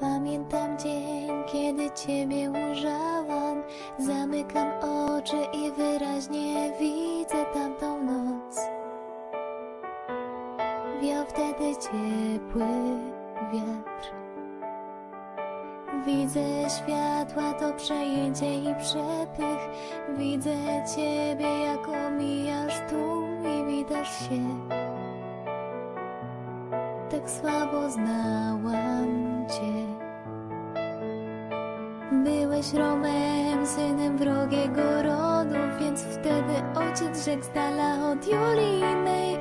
Pamiętam dzień, kiedy Ciebie ujrzałam. Zamykam oczy i wyraźnie widzę tamtą noc. Wiał wtedy ciepły wiatr. Widzę światła, to przejęcie i przepych. Widzę Ciebie, jak omijasz tłum i witasz się Tak słabo znałam Cię. Byłeś Romem, synem wrogiego rodu Więc wtedy ojciec rzekł z dala od May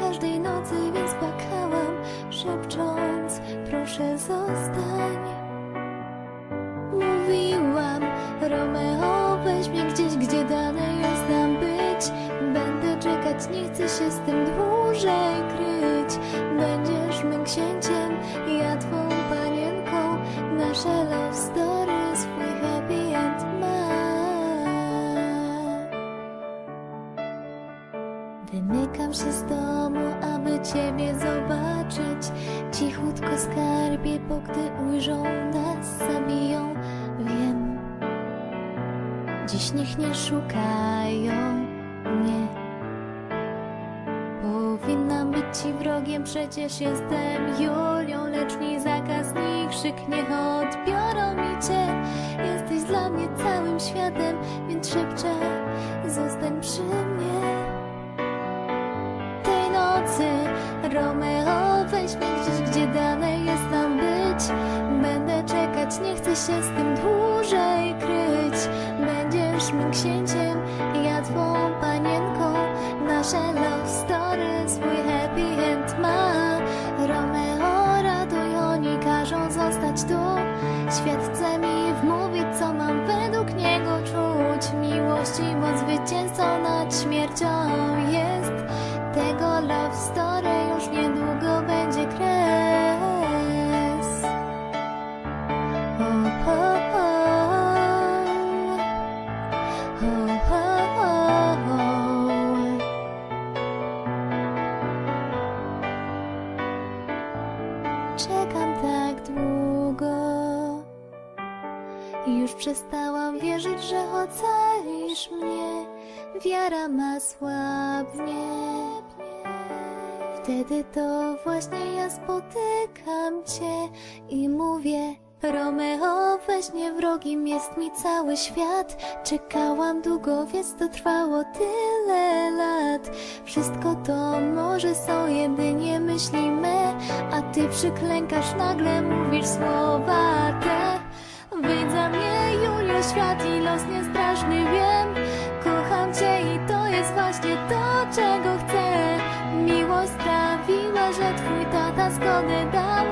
Każdej nocy więc płakałam, szepcząc Proszę zostań Mówiłam, Romeo, weź mnie gdzieś, gdzie dane jest nam być. Będę czekać, nie chcę się z tym dłużej Wymykam się z domu, aby Ciebie zobaczyć. Cichutko skarbie, bo gdy ujrzą nas, zabiją. Wiem, dziś niech nie szukają mnie. Powinnam być Ci wrogiem, przecież jestem Julią, lecz mi zakaz krzyk niech odbiorą mi Cię. Jesteś dla mnie całym światem, więc szepczę, zostań przy mnie Romeo, weź mnie gdzieś, gdzie dane jest nam być. Będę czekać, nie chcę się z tym dłużej kryć. Będziesz mym księciem, ja twą panienką. Nasze love story swój happy end ma. Romeo, raduj, oni każą zostać tu. Świat chce mi wmówić, co mam według niego czuć. Miłość i moc zwycięzcą nad śmiercią jest. Tego love story Już przestałam wierzyć, że ocalisz mnie. Wiara ma słabnie. Wtedy to właśnie ja spotykam cię i mówię Romeo, weź nie wrogim jest mi cały świat Czekałam długo, więc to trwało tyle lat Wszystko to może są jedynie myśli me A ty przyklękasz, nagle mówisz słowa te świat i los niestraszny wiem. Kocham cię i to jest właśnie to, czego chcę. Miłość sprawiła, że twój tata zgodę dał